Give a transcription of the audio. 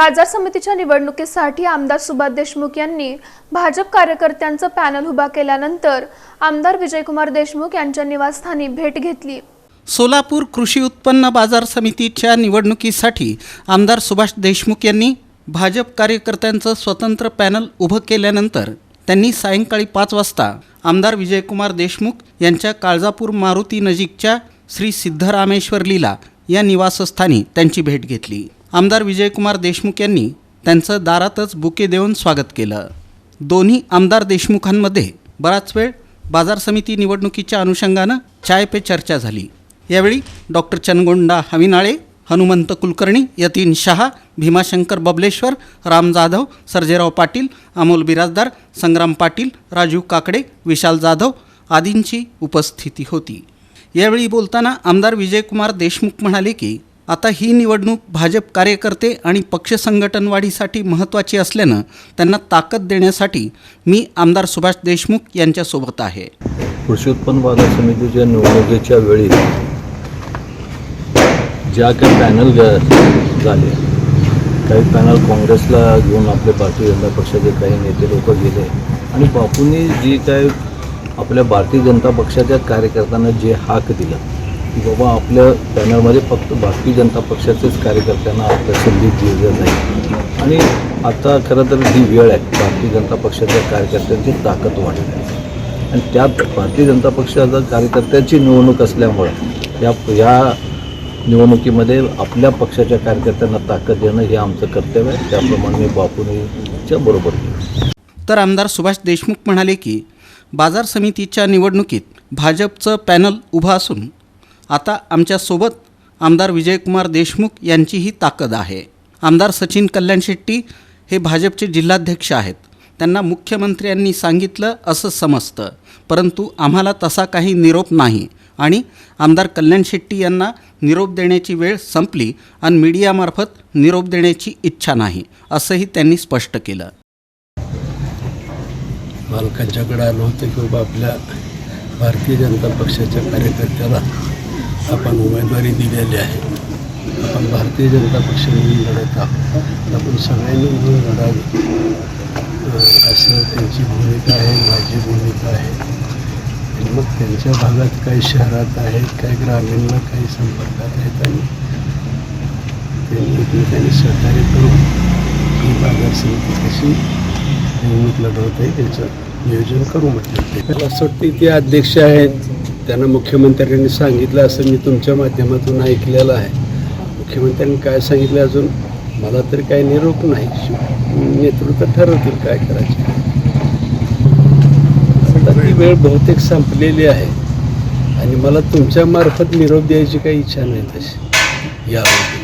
बाजार समितीच्या निवडणुकीसाठी आमदार सुभाष देशमुख यांनी भाजप कार्यकर्त्यांचं पॅनल उभा केल्यानंतर आमदार विजयकुमार देशमुख यांच्या निवासस्थानी भेट घेतली. सोलापूर कृषी उत्पन्न बाजार समितीच्या निवडणुकीसाठी आमदार सुभाष देशमुख यांनी भाजप कार्यकर्त्यांचं स्वतंत्र पॅनल उभं केल्यानंतर त्यांनी सायंकाळी पाच वाजता आमदार विजयकुमार देशमुख यांच्या काळजापूर मारुती नजीकच्या श्री सिद्धरामेश्वर लीला या निवासस्थानी त्यांची भेट घेतली. आमदार विजयकुमार देशमुख यांनी त्यांचं दारातच बुके देऊन स्वागत केलं. दोन्ही आमदार देशमुखांमध्ये बराच वेळ बाजार समिती निवडणुकीच्या अनुषंगानं चाय पे चर्चा झाली. यावेळी डॉक्टर चनगोंडा हविनाळे हनुमंत कुलकर्णी यतीन शहा भीमाशंकर बबलेश्वर राम जाधव सर्जेराव पाटील अमोल बिराजदार संग्राम पाटील राजू काकडे विशाल जाधव आदींची उपस्थिती होती. यावेळी बोलताना आमदार विजयकुमार देशमुख म्हणाले की आता ही निवडणूक भाजप कार्यकर्ते आणि पक्ष संघटनवाढीसाठी महत्त्वाची असल्यानं त्यांना ताकद देण्यासाठी मी आमदार सुभाष देशमुख यांच्यासोबत आहे. कृषी उत्पन्न बाजार समितीच्या निवडणुकीच्या वेळी ज्या काही पॅनल झाले काही पॅनल काँग्रेसला घेऊन आपले भारतीय जनता पक्षाचे काही नेते लोक गेले आणि बापूंनी जी काय आपल्या भारतीय जनता पक्षाच्या कार्यकर्त्यांना जे हाक दिलं की बाबा आपल्या पॅनलमध्ये फक्त भारतीय जनता पक्षाचेच कार्यकर्त्यांना आपल्या संधी दिली जाईल. आणि आता खरं तर ही वेळ आहे भारतीय जनता पक्षाच्या कार्यकर्त्यांची ताकद वाढली आहे. आणि त्यात भारतीय जनता पक्षाचा कार्यकर्त्यांची निवडणूक असल्यामुळं या या निवडणुकीमध्ये आपल्या पक्षाच्या कार्यकर्त्यांना ताकद देणं हे आमचं कर्तव्य आहे. त्याप्रमाणे मी बापूनीच्या बरोबर तर आमदार सुभाष देशमुख म्हणाले की बाजार समितीच्या निवडणुकीत भाजपचं पॅनल उभं असून आता आमच्यासोबत आमदार विजयकुमार देशमुख यांचीही ताकद आहे. आमदार सचिन कल्याण शेट्टी हे भाजपचे जिल्हाध्यक्ष आहेत. त्यांना मुख्यमंत्र्यांनी सांगितलं असं समजतं. परंतु आम्हाला तसा काही निरोप नाही आणि आमदार कल्याण शेट्टी यांना निरोप देण्याची वेळ संपली आणि मीडियामार्फत निरोप देण्याची इच्छा नाही असंही त्यांनी स्पष्ट केलं. मालकांच्याकडे आलो होतो की बाबा आपल्या भारतीय जनता पक्षाच्या कार्यकर्त्याला आपण उमेदवारी दिलेली आहे. आपण भारतीय जनता पक्ष म्हणून लढत आहोत. आपण सगळ्यांनी मिळून लढावी. असं त्यांची भूमिका आहे माझी भूमिका आहे. मग त्यांच्या भागात काही शहरात आहेत काही ग्रामीणला काही संपर्कात आहेत आणि त्यांनी एकमेकांनी सहकार्य करून ही बाजार समिती कशी निवडणूक लढवत आहे त्याचं नियोजन करू म्हटलं मला असं वाटतं ते अध्यक्ष आहेत. त्यांना मुख्यमंत्र्यांनी सांगितलं असं मी तुमच्या माध्यमातून ऐकलेलं आहे. मुख्यमंत्र्यांनी काय सांगितलं अजून? मला तरी काही निरोप नाही. नेतृत्व ठरवतील काय करायचं? आता ती वेळ बहुतेक संपलेली आहे. आणि मला तुमच्यामार्फत निरोप द्यायची काही इच्छा नाही तशी. यावर.